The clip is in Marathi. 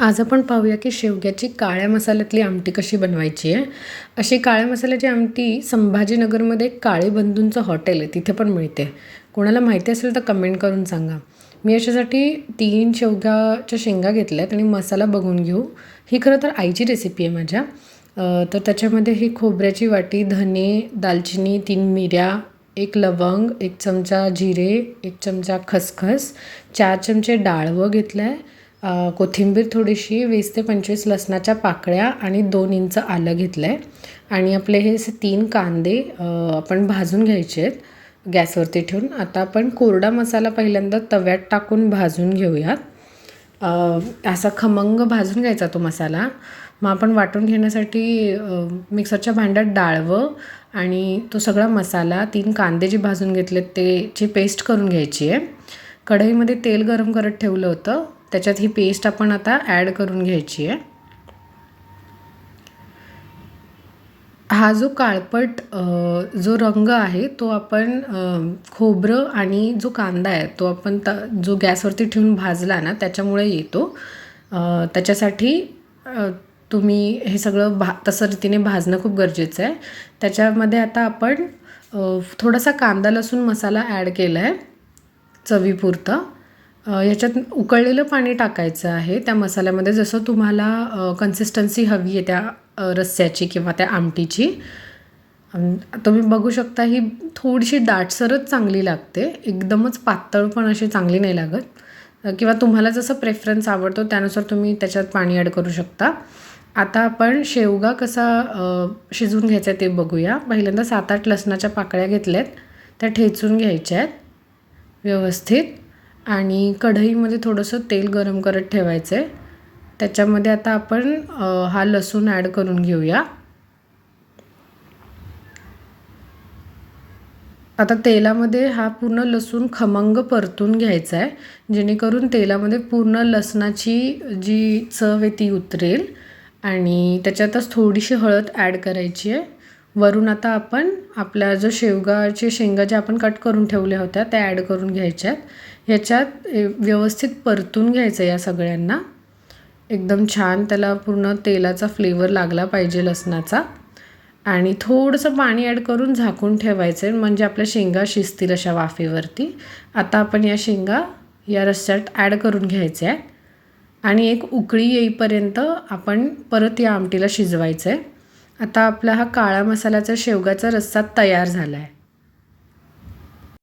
आज आपण पाहूया की शेवग्याची काळ्या मसाल्यातली आमटी कशी बनवायची आहे. अशी काळ्या मसाल्याची आमटी संभाजीनगरमध्ये काळे बंधूंचं हॉटेल आहे तिथे पण मिळते. कोणाला माहिती असेल तर कमेंट करून सांगा. मी याच्यासाठी तीन शेवग्याच्या शेंगा घेतल्या आहेत आणि मसाला बघून घेऊ. ही खरं तर आईची रेसिपी आहे माझ्या. तर त्याच्यामध्ये ही खोबऱ्याची वाटी धने दालचिनी तीन मिऱ्या एक लवंग एक चमचा जिरे एक चमचा खसखस चार चमचे डाळवं घेतलं आहे कोथिंबीर थोडीशी वीस ते पंचवीस लसणाच्या पाकळ्या आणि दोन इंच आलं घेतलं आहे आणि आपले हे असे तीन कांदे आपण भाजून घ्यायचे आहेत गॅसवरती ठेवून. आता आपण कोरडा मसाला पहिल्यांदा तव्यात टाकून भाजून घेऊयात. असा खमंग भाजून घ्यायचा तो मसाला. मग आपण वाटून घेण्यासाठी मिक्सरच्या भांड्यात डाळवं आणि तो सगळा मसाला तीन कांदे जे भाजून घेतलेत त्याची पेस्ट करून घ्यायची आहे. कढईमध्ये तेल गरम करत ठेवलं होतं. त्याच्यात ही पेस्ट आपण आता ॲड करून घ्यायची आहे. हा जो काळपट जो रंग आहे तो आपण खोबरं आणि जो कांदा आहे तो आपण त जो गॅसवरती ठेवून भाजला ना त्याच्यामुळे येतो. त्याच्यासाठी तुम्ही हे सगळं भा तसं रीतीने भाजणं खूप गरजेचं आहे. त्याच्यामध्ये आता आपण थोडासा कांदा लसूण मसाला ॲड केला आहे चवीपुरतं. ह्याच्यात उकळलेलं पाणी टाकायचं आहे. त्या मसाल्यामध्ये जसं तुम्हाला कन्सिस्टन्सी हवी आहे त्या रस्स्याची किंवा त्या आमटीची तुम्ही बघू शकता ही थोडीशी दाटसरच चांगली लागते. एकदमच पातळ पण अशी चांगली नाही लागत. किंवा तुम्हाला जसं प्रेफरन्स आवडतो त्यानुसार तुम्ही त्याच्यात पाणी ॲड करू शकता. आता आपण शेवगा कसा शिजवून घ्यायचा आहे ते बघूया. पहिल्यांदा सात आठ लसणाच्या पाकळ्या घेतल्यात. त्या ठेचून घ्यायच्या आहेत. व्यवस्थित. आणि कढईमध्ये थोडंसं तेल गरम करत ठेवायचं आहे त्याच्यामध्ये आता आपण हा लसूण ॲड करून घेऊया. आता तेलामध्ये हा पूर्ण लसूण खमंग परतून घ्यायचा आहे जेणेकरून तेलामध्ये पूर्ण लसणाची जी चव आहे ती उतरेल. आणि त्याच्यातच थोडीशी हळद ॲड करायची आहे. वरून आता आपण आपल्या जो शेवगाचे शेंगा ज्या आपण कट करून ठेवल्या होत्या त्या ॲड करून घ्यायच्यात. ह्याच्यात व्यवस्थित परतून घ्यायचं या सगळ्यांना. एकदम छान त्याला पूर्ण तेलाचा फ्लेवर लागला पाहिजे लसणाचा. आणि थोडंसं पाणी ॲड करून झाकून ठेवायचं आहे म्हणजे आपल्या शेंगा शिजतील अशा वाफेवरती. आता आपण या शेंगा या रस्त्यात ॲड करून घ्यायच्या आहे आणि एक उकळी येईपर्यंत आपण परत या आमटीला शिजवायचं आहे आता आपला हा काळा मसाल्याचा शेवगाचा रस्सा तयार झाला आहे